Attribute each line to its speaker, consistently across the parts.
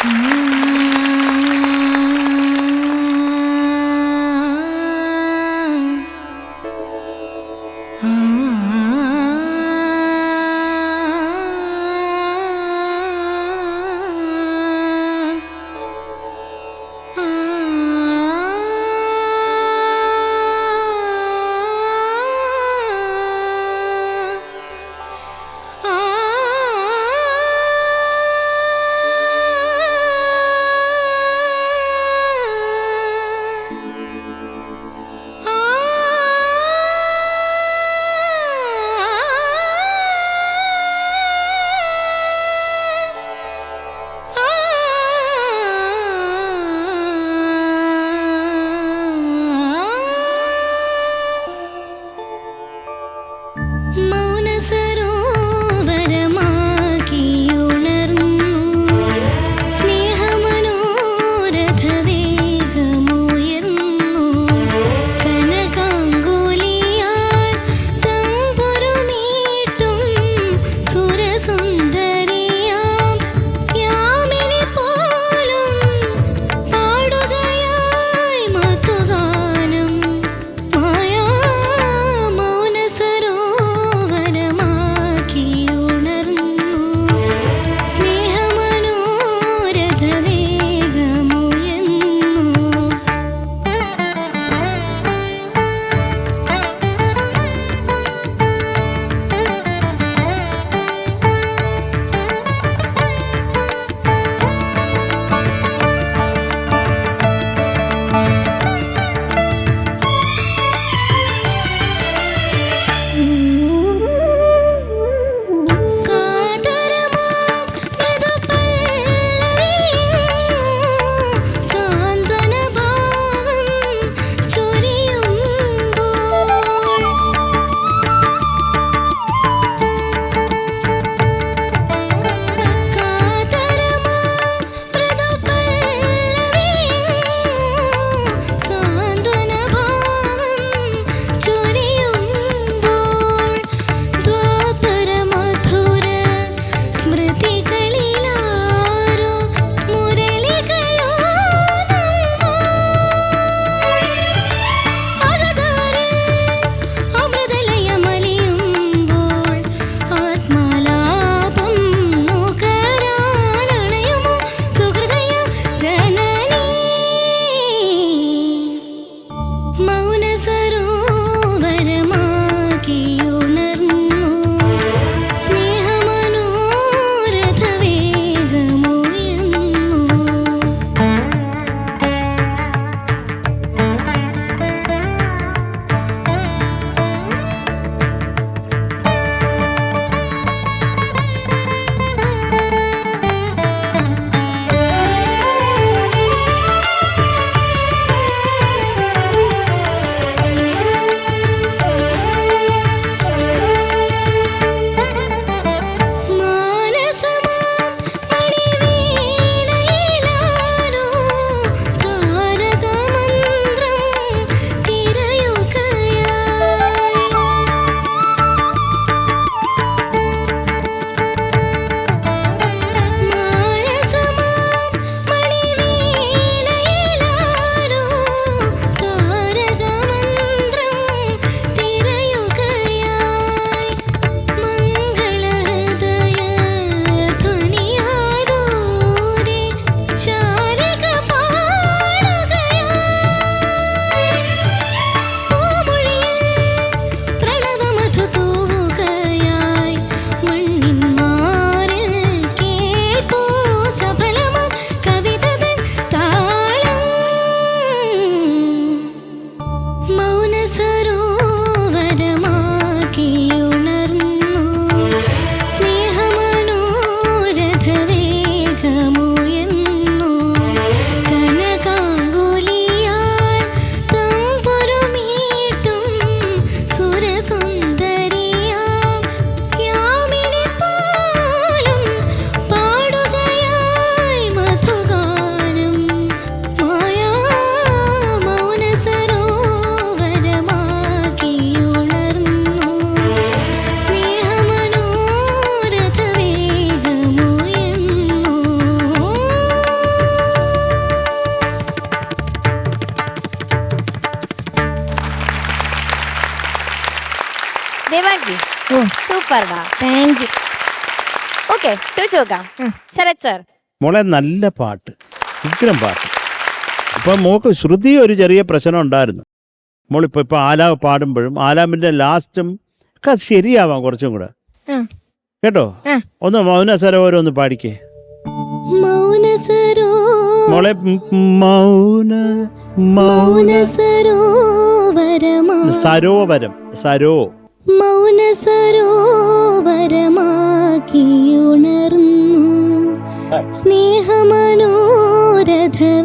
Speaker 1: ആ
Speaker 2: you.
Speaker 1: Devangi
Speaker 2: super
Speaker 1: thank you
Speaker 2: okay ചോദിച്ചു നോക്കാം. ശരത് സർ
Speaker 3: മോളെ നല്ല പാട്ട് ഉഗ്രം പാട്ട്. ഇപ്പൊ മോക്ക് ശ്രുതി ഒരു ചെറിയ പ്രശ്നം ഉണ്ടായിരുന്നു. മോളിപ്പോ ഇപ്പൊ ആലാവ് പാടുമ്പോഴും ആലാമിന്റെ ലാസ്റ്റും ഒക്കെ അത് ശരിയാവാം കുറച്ചും കൂടെ. കേട്ടോ? ഒന്ന് മൗന സരോവരം ഒന്ന് പാടിക്കേ
Speaker 1: മൗന
Speaker 3: മോളെ മൗന മൗന
Speaker 1: സരോവരം
Speaker 3: സരോവരം സരോ.
Speaker 1: മൗന സരോവരമാക്കി ഉണർന്നു. സ്നേഹമനോരഥ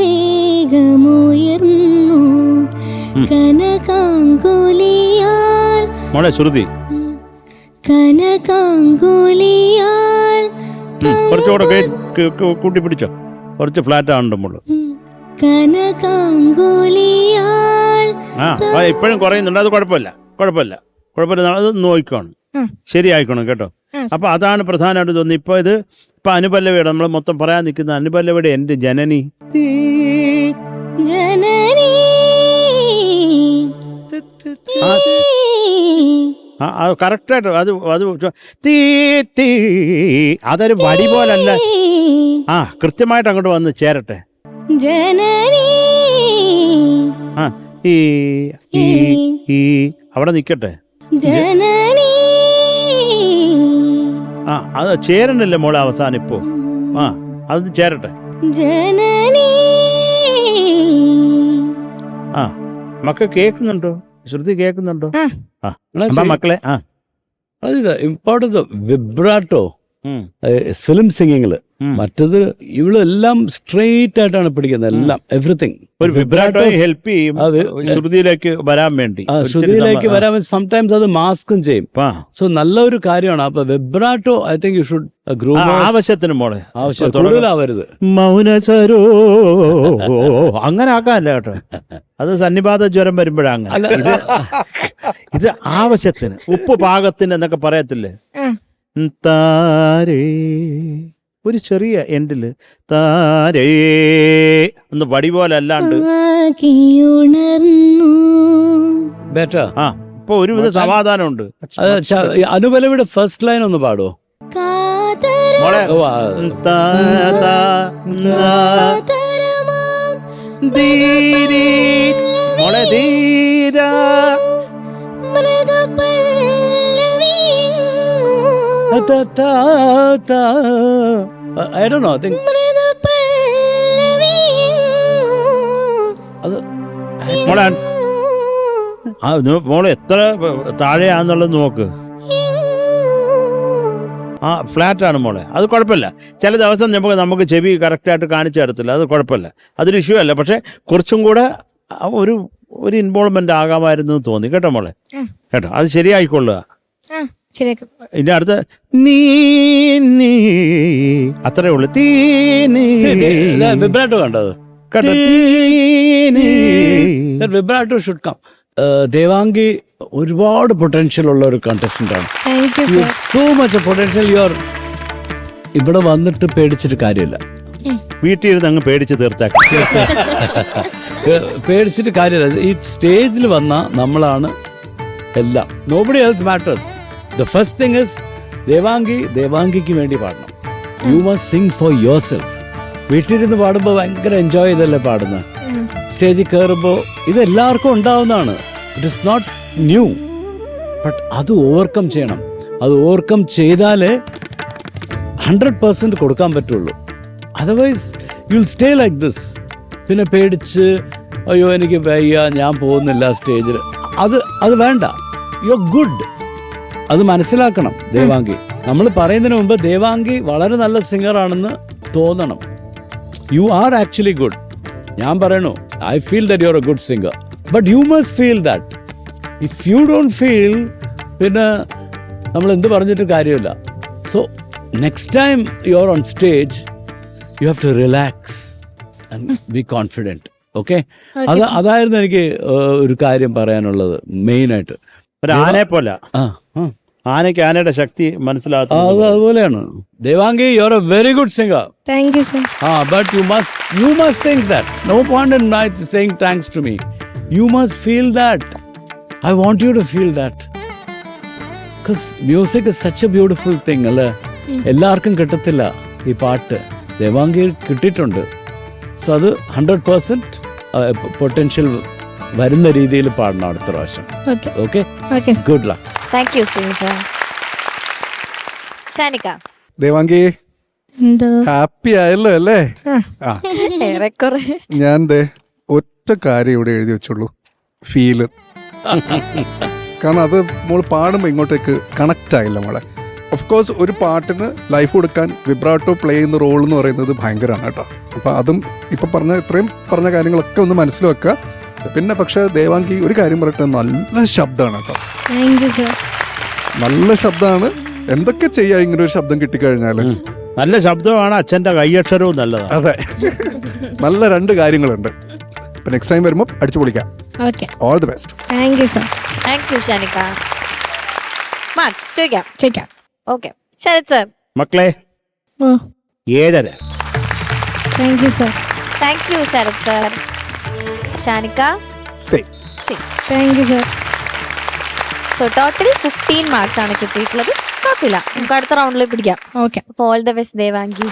Speaker 1: വേഗമുയർന്നു കനകാങ്കുലിയാൽ
Speaker 3: മോളെ ശ്രുതി.
Speaker 1: കനകാങ്കുലിയാൽ
Speaker 3: കുറച്ചുകൂടെ കൂട്ടി പിടിച്ചോ കുറച്ച് ഫ്ലാറ്റ് ആണല്ലോ മോൾ
Speaker 1: കനകാങ്കുലിയാൽ
Speaker 3: ആ ആ, ഇപ്പോഴും കുറയുന്നുണ്ട്. അത് കുഴപ്പമില്ല. കുഴപ്പമില്ല. കുഴപ്പമില്ല. അത്
Speaker 1: നോക്കിക്കോണം
Speaker 3: ശരിയായിക്കോണം കേട്ടോ. അപ്പൊ അതാണ് പ്രധാനമായിട്ട് തോന്നുന്നത്. ഇപ്പൊ ഇത് ഇപ്പൊ അനുപല്ലവിയുടെ നമ്മൾ മൊത്തം പറയാൻ നിൽക്കുന്ന അനുപല്ലവിയുടെ എന്റെ ജനനി. അത് കറക്റ്റായിട്ട് അത് അത് തീ തീ. അതൊരു വടി പോലല്ല. ആ കൃത്യമായിട്ട് അങ്ങോട്ട് വന്ന് ചേരട്ടെ.
Speaker 1: ജനനി.
Speaker 3: ആ ഈ ഈ അവിടെ നിൽക്കട്ടെ. ആ അത് ചേരണ്ടല്ലേ മോളെ അവസാനം ഇപ്പോ ആ അത് ചേരട്ടെ.
Speaker 1: ജനനീ.
Speaker 3: ആ മക്കൾ കേൾക്കുന്നുണ്ടോ? ശ്രുതി കേൾക്കുന്നുണ്ടോ?
Speaker 1: ആ.
Speaker 3: മക്കളെ ആ.
Speaker 4: അത് ഇമ്പോർട്ടൻസ് വിബ്രാട്ടോ ഫിലിം
Speaker 3: സിംഗിങ്ങിൽ.
Speaker 4: മറ്റത് ഇവളെല്ലാം സ്ട്രെയിറ്റ് ആയിട്ടാണ് പിടിക്കുന്നത് എല്ലാം എവറിത്തിങ്
Speaker 3: ഒരു വിബ്രാട്ടോ ഹെൽപ്പ് ചെയ്യും
Speaker 4: അത്
Speaker 3: ശ്രുതിയിലേക്ക് വരാൻ വേണ്ടി. ഒരു
Speaker 4: ശ്രുതിയിലേക്ക് വരാൻ സംടൈംസ് അത് മാസ്കും ചെയ്യും.
Speaker 3: സോ
Speaker 4: സോ നല്ലൊരു കാര്യമാണ്. അപ്പൊ vibrato I think you should
Speaker 3: ആവശ്യത്തിന് മോളെ.
Speaker 4: ആവശ്യം കൂടുതലാവരുത്.
Speaker 3: മൗനസരോ. അങ്ങനെ ആക്കാനല്ല കേട്ടോ. അത് സന്നിപാത ജ്വരം വരുമ്പോഴാണ്. ഇത് ഇത് ആവശ്യത്തിന്. ഉപ്പ് പാകത്തിന് എന്നൊക്കെ പറയത്തില്ലേ. താരേ. ഒരു ചെറിയ എൻഡിൽ താരേ ഒന്ന് വടി പോലെ അല്ലാണ്ട്
Speaker 4: ബെറ്റർ
Speaker 3: ആ ഇപ്പൊ ഒരുവിധ സമാധാനമുണ്ട്.
Speaker 4: അനുബലയുടെ ഫസ്റ്റ് ലൈൻ ഒന്ന് പാടോ?
Speaker 3: മോളെ ധീരാ
Speaker 4: ta, ta, ta. I don't know. I think
Speaker 1: മൃദുപല്ലവിങ്ങു.
Speaker 4: അത്
Speaker 3: മോളെ. ആ ഇത് എത്ര താഴെയാന്നുള്ളത് നോക്ക്. ആ ഫ്ലാറ്റ് ആണ് മോളെ. അത് കുഴപ്പമില്ല. ചില ദിവസം നമുക്ക് നമുക്ക് ചെവി കറക്റ്റായിട്ട് കാണിച്ചു തരത്തില്ല. അത് കുഴപ്പമില്ല. അതൊരു ഇഷ്യൂ അല്ല. പക്ഷെ കുറച്ചും കൂടെ ഒരു ഒരു ഇൻവോൾവ്മെന്റ് ആകാമായിരുന്നു എന്ന് തോന്നി. കേട്ടോ മോളെ? കേട്ടോ? അത് ശരിയായിക്കൊള്ളുക.
Speaker 1: ശരിയാക്കും.
Speaker 3: അടുത്ത നീ നീ അത്രേ ഉള്ളു. തീ നീ.
Speaker 4: വിബ്രാട്ടോ കണ്ടത്.
Speaker 3: കേട്ടോ. തീ നീ.
Speaker 4: വിബ്രാട്ടോ ഷുഡ് കം ദേവാംഗി ഒരുപാട് പൊട്ടൻഷ്യൽ ഉള്ള ഒരു കണ്ടസ്റ്റന്റ് ആണ്. സോ മച്ച് പൊട്ടൻഷ്യൽ യുവർ ഇവിടെ വന്നിട്ട് പേടിച്ചിട്ട് കാര്യമില്ല.
Speaker 3: വീട്ടിൽ ഇരുന്ന് അങ്ങ് പേടിച്ച് തീർത്താക്കി.
Speaker 4: പേടിച്ചിട്ട് കാര്യമില്ല. ഈ സ്റ്റേജിൽ വന്ന നമ്മളാണ് എല്ലാം. Nobody else matters the first thing is Devangi ദേവാംഗിക്ക് വേണ്ടി പാടണം. You must sing for yourself വീട്ടിലിരുന്ന് പാടുമ്പോൾ ഭയങ്കര എൻജോയ് ചെയ്തല്ലേ പാടുന്നത് സ്റ്റേജിൽ കയറുമ്പോൾ ഇത് എല്ലാവർക്കും ഉണ്ടാവുന്നതാണ്. It is not new but അത് ഓവർകം ചെയ്യണം. അത് ഓവർകം ചെയ്താലേ ഹൺഡ്രഡ് പെർസെന്റ് കൊടുക്കാൻ പറ്റുള്ളൂ. Otherwise you will stay like this പിന്നെ പേടിച്ച് അയ്യോ എനിക്ക് വയ്യ ഞാൻ പോകുന്നില്ല സ്റ്റേജിൽ അത് അത് വേണ്ട. യു ഗുഡ് അത് മനസ്സിലാക്കണം ദേവാംഗി. നമ്മൾ പറയുന്നതിന് മുമ്പ് ദേവാംഗി വളരെ നല്ല സിംഗറാണെന്ന് തോന്നണം. യു ആർ ആക്ച്വലി ഗുഡ് ഞാൻ പറയണു I feel that you are a good singer but you must feel that if you don't feel പിന്നെ നമ്മൾ എന്ത് പറഞ്ഞിട്ട് കാര്യമില്ല. So next time you are on stage you have to relax and be confident okay അത് അതായിരുന്നു എനിക്ക് ഒരു കാര്യം പറയാനുള്ളത് മെയിനായിട്ട്.
Speaker 3: ഒരു ആനെ പോലെ.
Speaker 4: ആ ആ.
Speaker 3: ആനയ്ക്ക് ആനയുടെ ശക്തി
Speaker 4: ആ,
Speaker 3: മനസ്സിലാകത്ത
Speaker 4: അത് അതുപോലെയാണ്. Devangi you are a very good singer
Speaker 1: thank you sir
Speaker 4: ah but you must you must think that no point in my saying thanks to me you must feel that I want you to feel that because music is such a beautiful thing അല്ലേ? എല്ലാവർക്കും കിട്ടത്തില്ല ഈ പാട്ട്. ദേവാംഗി കിട്ടിയിട്ടുണ്ട്. So അത് hundred percent potential വരുന്ന രീതിയിൽ പാടണം അടുത്ത പ്രാവശ്യം.
Speaker 1: Okay
Speaker 4: good luck
Speaker 2: thank you Sree sir Shanika.
Speaker 5: Devangi
Speaker 1: എന്തോ?
Speaker 5: ഹാപ്പി ആയല്ലോ അല്ലേ?
Speaker 1: ആ.
Speaker 2: ഏറെക്കുറെ.
Speaker 5: ഞാൻ ദേ ഒറ്റ കാര്യം ഇവിടെ എഴുതി വെച്ചുള്ളൂ ഫീൽ കാരണം അത് മോൾ പാടുമ്പോൾ ഇങ്ങോട്ടേക്ക് കണക്റ്റ് ആയില്ല മോളെ. ഓഫ് കോഴ്സ് ഒരു പാട്ടിന് ലൈഫ് കൊടുക്കാൻ വിബ്രാട്ടോ പ്ലേ ചെയ്യുന്ന റോൾ എന്ന് പറയുന്നത് ഭയങ്കരമാണ് കേട്ടോ. അപ്പം അതും ഇപ്പം പറഞ്ഞ ഇത്രയും പറഞ്ഞ കാര്യങ്ങളൊക്കെ ഒന്ന് മനസ്സിൽ വെക്കുക പിന്നെ പക്ഷേ ദേവാങ്കി ഒരു കാര്യം പറയട്ടെ നല്ല ശബ്ദമാണ് കേട്ടോ.
Speaker 1: താങ്ക് യു സർ
Speaker 5: നല്ല ശബ്ദമാണ്. എന്തൊക്കെ ചെയ്യാ ഇങ്ങനെ ഒരു ശബ്ദം കിട്ടിക്കഴിഞ്ഞാൽ
Speaker 3: നല്ല ശബ്ദമാണ് അച്ഛന്റെ കൈയക്ഷരവും നല്ലതാണ്.
Speaker 5: അതെ. നല്ല രണ്ട് കാര്യങ്ങളുണ്ട്. ഇപ്പൊ നെക്സ്റ്റ് ടൈം വരുമ്പോൾ അടിച്ചു പൊളിക്കാം.
Speaker 1: Okay
Speaker 5: all the best
Speaker 1: thank you sir
Speaker 2: thank you Shanika. Marks ചോദിക്കാം.
Speaker 1: ചോദിക്കാം.
Speaker 2: ഓക്കെ ശരത് സർ
Speaker 3: മക്കളെ ഏഴര.
Speaker 1: Thank you sir
Speaker 2: thank you Sarath sir Shanika?
Speaker 1: Thank you sir
Speaker 2: so total fifteen marks ആണ് കിട്ടിയിട്ടുള്ളത്. കുഴപ്പമില്ല. നമുക്ക് അടുത്ത റൗണ്ടിൽ പിടിക്കാം.
Speaker 1: ഓക്കെ
Speaker 2: അപ്പോൾ ഓൾ ദ ബെസ്റ്റ് ദേവാങ്കി